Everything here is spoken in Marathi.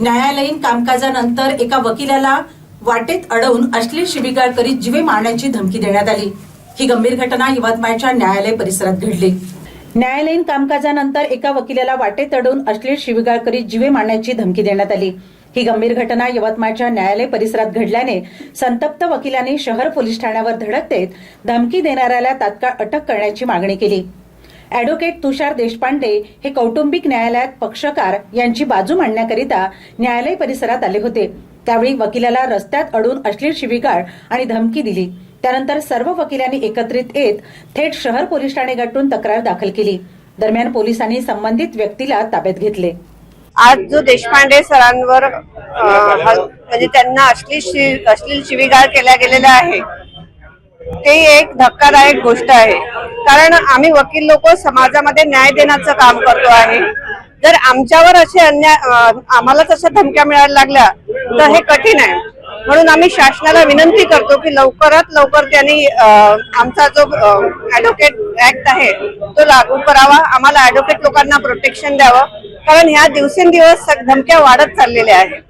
न्यायालयीन कामकाजानंतर एका वकिलाला वाटेत अडवून अश्लील शिबिगाळ करीत जीवे मारण्याची धमकी देण्यात आली. ही गंभीर घटना यवतमाळच्या न्यायालय परिसरात घडली. न्यायालयीन कामकाजानंतर एका वकिलाला वाटेत अडवून अश्लील शिबिगाळ करीत जीवे मारण्याची धमकी देण्यात आली. ही गंभीर घटना यवतमाळच्या न्यायालय परिसरात घडल्याने संतप्त वकिलांनी शहर पोलीस ठाण्यावर धडक देत धमकी देणाऱ्याला तात्काळ अटक करण्याची मागणी केली. अॅडव्होकेट तुषार देशपांडे हे कौटुंबिक न्यायालयात पक्षकार यांची बाजू मांडण्याकरिता न्यायालय परिसरात आले होते. त्यावेळी वकिलाला रस्त्यात अडून अश्लील शिवीगाळ आणि धमकी दिली. त्यानंतर सर्व वकिलांनी एकत्रित येत थेट शहर पोलीस ठाणे गाठून तक्रार दाखल केली. दरम्यान पोलिसांनी संबंधित व्यक्तीला ताब्यात घेतले. आज जो देशपांडे सरांवर म्हणजे त्यांना अश्लील अश्लील शिवीगाळ केल्या गेलेला आहे ते एक धक्कादायक गोष्ट आहे. कारण आम्ही वकील लोक समाजामध्ये न्याय देण्याचं काम करतो आहे जर आमच्यावर असे अन्याय आम्हाला तशा धमक्या मिळायला लागल्या तर हे कठीण आहे. म्हणून आम्ही शासनाला विनंती करतो की लवकरात लवकर त्यांनी आमचा जो ऍडव्होकेट ऍक्ट आहे तो लागू करावा. आम्हाला ऍडव्होकेट लोकांना प्रोटेक्शन द्यावं. कारण ह्या दिवसेंदिवस धमक्या वाढत चाललेल्या आहेत.